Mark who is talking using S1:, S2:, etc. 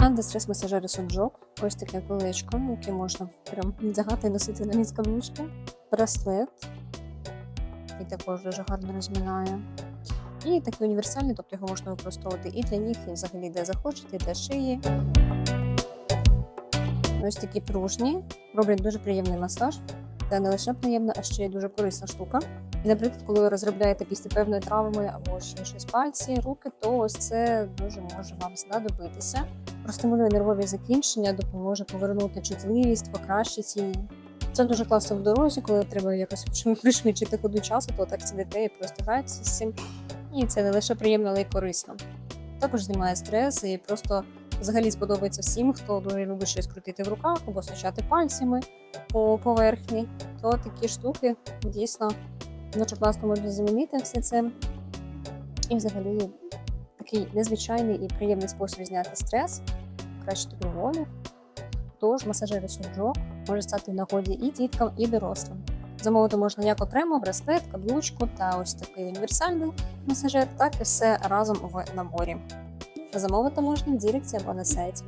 S1: Антистрес масажери суджок. Ось таке колечко, яке можна прям вдягати і носити на міська каблучки. Браслет, який також дуже гарно розминає. І такий універсальний, тобто його можна використовувати і для ніг, і взагалі де захочете, і для шиї. Ось такі пружні, роблять дуже приємний масаж. Це не лише приємна, а ще й дуже корисна штука. І, наприклад, коли ви розробляєте після певної травми або ще щось пальці, руки, то ось це дуже може вам знадобитися. Простимулює нервові закінчення, допоможе повернути чутливість, покращити її. Це дуже класно в дорозі, коли треба якось пришвидшити ходу часу, то так сидите і просто граєтеся з цим. І це не лише приємно, але й корисно. Також знімає стрес і просто взагалі сподобається всім, хто дуже любить щось крутити в руках або стучати пальцями по поверхні, то такі штуки дійсно дуже класно можна замінити все це. І взагалі такий незвичайний і приємний спосіб зняти стрес, покращити доволі. Тож масажери суджок може стати в нагоді і діткам, і дорослим. Замовити можна як окремо браслет, каблучку та ось такий універсальний масажер, так і все разом в наборі. Замовити можна в Діректі або на сайті.